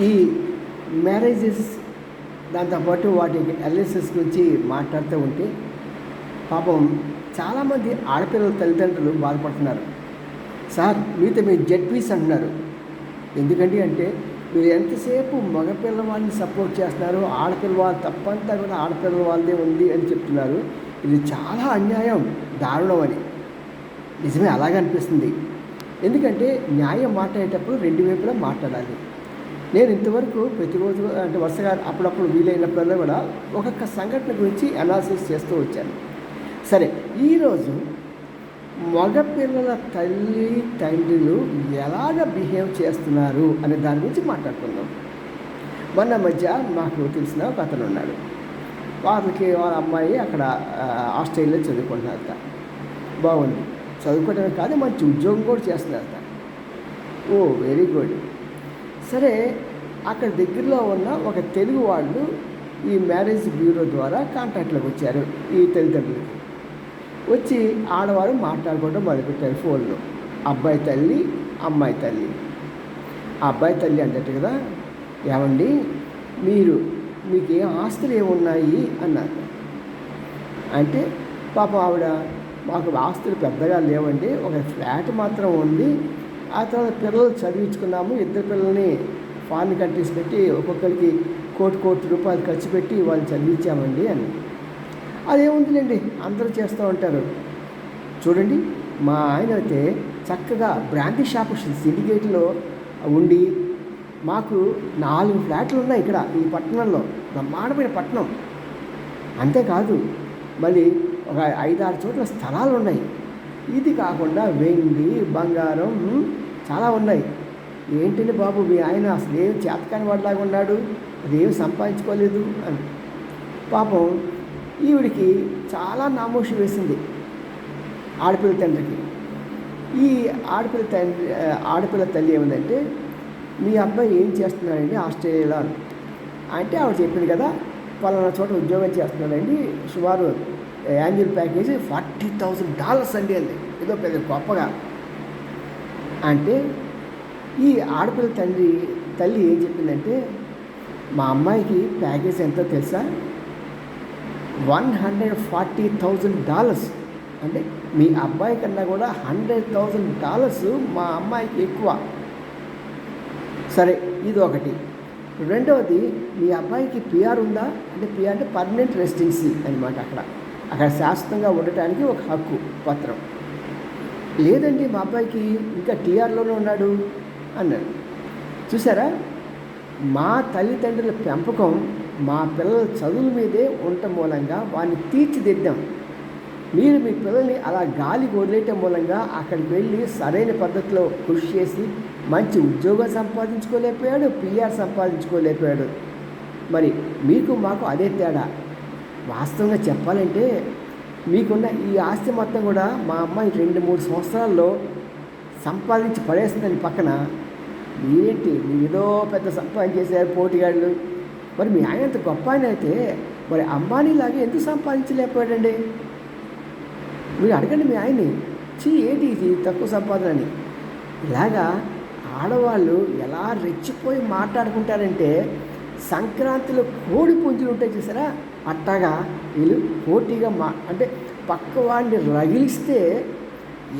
ఈ మ్యారేజెస్ దాంతోపాటు వాటి ఎల్ఎస్ఎస్ గురించి మాట్లాడుతూ ఉంటే పాపం చాలామంది ఆడపిల్లల తల్లిదండ్రులు బాధపడుతున్నారు. సార్ మీతో మీరు జడ్పీస్ అంటున్నారు. ఎందుకంటే అంటే మీరు ఎంతసేపు మగపిల్లవాడిని సపోర్ట్ చేస్తున్నారు? ఆడపిల్ల వాళ్ళు తప్పంతా కూడా ఆడపిల్ల వాళ్ళదే ఉంది అని చెప్తున్నారు. ఇది చాలా అన్యాయం దారుణం అని నిజమే అలాగే అనిపిస్తుంది. ఎందుకంటే న్యాయం మాట్లాడేటప్పుడు రెండు వైపులా మాట్లాడాలి. నేను ఇంతవరకు ప్రతిరోజు అంటే వరుసగా అప్పుడప్పుడు వీలైనప్పుడల్లా కూడా ఒక్కొక్క సంఘటన గురించి అనాలిసిస్ చేస్తూ వచ్చాను. సరే ఈరోజు మగపిల్లల తల్లి తండ్రులు ఎలాగ బిహేవ్ చేస్తున్నారు అనే దాని గురించి మాట్లాడుకుందాం. మొన్న మధ్య నాకు తెలిసిన ఒక అతను ఉన్నాడు. వాళ్ళకి వాళ్ళ అమ్మాయి అక్కడ ఆస్ట్రేలియా చదువుకుంటున్నారట. బాగుంది. చదువుకోవడమే కాదు మంచి ఉద్యోగం కూడా చేస్తున్నారట. ఓ వెరీ గుడ్ సరే అక్కడ దగ్గరలో ఉన్న ఒక తెలుగు వాళ్ళు ఈ మ్యారేజ్ బ్యూరో ద్వారా కాంటాక్ట్లోకి వచ్చారు ఈ తల్లిదండ్రులకి. వచ్చి ఆడవారు మాట్లాడుకోవడం మొదలుపెట్టారు ఫోన్లో. అబ్బాయి తల్లి అమ్మాయి తల్లి. ఆ అబ్బాయి తల్లి అంటట్టు కదా ఏమండి మీరు మీకు ఏం ఆస్తులు ఏమున్నాయి? అన్నారు. అంటే పాపం ఆవిడ మాకు ఆస్తులు పెద్దగా లేవండి ఒక ఫ్లాట్ మాత్రం ఉంది ఆ తర్వాత పిల్లలు చదివించుకున్నాము. ఇద్దరు పిల్లల్ని ఫారిన్ కంట్రీస్ పెట్టి ఒక్కొక్కరికి కోటి కోటి రూపాయలు ఖర్చు పెట్టి వాళ్ళు చదివించామండి అని. అదేముందిలేండి అందరూ చేస్తూ ఉంటారు. చూడండి మా ఆయన అయితే చక్కగా బ్రాంతి షాప్ సిండికేట్లో ఉండి మాకు నాలుగు ఫ్లాట్లు ఉన్నాయి ఇక్కడ ఈ పట్టణంలో. బ్రహ్మాండమైన పట్టణం. అంతేకాదు మళ్ళీ ఒక ఐదారు చోట్ల స్థలాలు ఉన్నాయి ఇది కాకుండా వెండి బంగారం చాలా ఉన్నాయి. ఏంటండి బాబు? మీ ఆయన అసలు ఏం చేతకాని వాడిలాగా ఉన్నాడు? అదేం సంపాదించుకోలేదు అని. పాపం ఈవిడికి చాలా నామోషి వేసింది ఆడపిల్ల తండ్రికి. ఈ ఆడపిల్ల తండ్రి ఆడపిల్ల తల్లి ఏమిందంటే మీ అబ్బాయి ఏం చేస్తున్నాడండి ఆస్ట్రేలియాలో? అని. అంటే ఆవిడ చెప్పింది కదా పలానా చోట ఉద్యోగం చేస్తున్నాడండి సుమారు annual package forty thousand dollars అండి అంది. ఏదో పెద్ద గొప్పగా. అంటే ఈ ఆడపిల్ల తండ్రి తల్లి ఏం చెప్పిందంటే మా అమ్మాయికి ప్యాకేజ్ ఎంతో తెలుసా? One hundred forty thousand dollars. అంటే మీ అబ్బాయి కన్నా కూడా హండ్రెడ్ థౌజండ్ డాలర్స్ మా అమ్మాయికి ఎక్కువ. సరే ఇది ఒకటి రెండవది మీ అబ్బాయికి పిఆర్ ఉందా? అంటే పిఆర్ అంటే పర్మనెంట్ రెసిడెన్సీ అనమాట అక్కడ. అక్కడ శాశ్వతంగా ఉండటానికి ఒక హక్కు పత్రం. లేదండి మా అబ్బాయికి ఇంకా టీఆర్లోనే ఉన్నాడు అన్నాడు. చూసారా మా తల్లిదండ్రుల పెంపకం మా పిల్లల చదువుల మీదే ఉండటం మూలంగా వాడిని తీర్చిదిద్దాం. మీరు మీ పిల్లల్ని అలా గాలి వదిలేయటం మూలంగా అక్కడికి వెళ్ళి సరైన పద్ధతిలో కృషి చేసి మంచి ఉద్యోగం సంపాదించుకోలేకపోయాడు పిఆర్ సంపాదించుకోలేకపోయాడు. మరి మీకు మాకు అదే తేడా. వాస్తవంగా చెప్పాలంటే మీకున్న ఈ ఆస్తి మొత్తం కూడా మా అమ్మాయి రెండు మూడు సంవత్సరాల్లో సంపాదించి పడేస్తుందని పక్కన. ఏంటి? మీరు ఏదో పెద్ద సంపాదన చేశారు పోటీగాళ్ళు. మరి మీ ఆయన అంత గొప్ప ఆయన అయితే మరి అంబానీలాగే ఎందుకు సంపాదించలేకపోయాడండి? మీరు అడగండి మీ ఆయన్ని. చీ ఏంటి ఇది తక్కువ సంపాదన అని. ఇలాగా ఆడవాళ్ళు ఎలా రెచ్చిపోయి మాట్లాడుకుంటారంటే సంక్రాంతిలో కోడి పుంజులు ఉంటాయి చూసారా? అట్టగా వీళ్ళు పోటీగా మా అంటే పక్క వాడిని రగిలిస్తే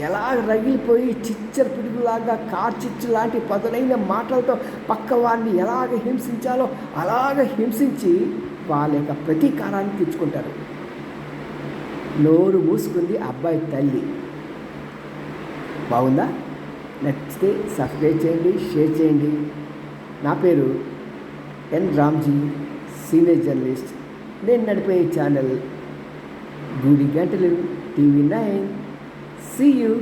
ఎలా రగిలిపోయి చిచ్చర పిడుగులాగా కార్చిచ్చు లాంటి పదునైన మాటలతో పక్క వాడిని ఎలాగ హింసించాలో అలాగ హింసించి వాళ్ళ యొక్క ప్రతీకారాన్ని తెచ్చుకుంటారు నోరు మూసుకుంది అబ్బాయి తల్లి. బాగుందా? నచ్చితే సబ్స్క్రైబ్ చేయండి షేర్ చేయండి. నా పేరు ఎన్ రామ్జీ సీనియర్ జర్నలిస్ట్. నేను నడిపే ఛానల్. గుడి గంటలు. TV nine. See you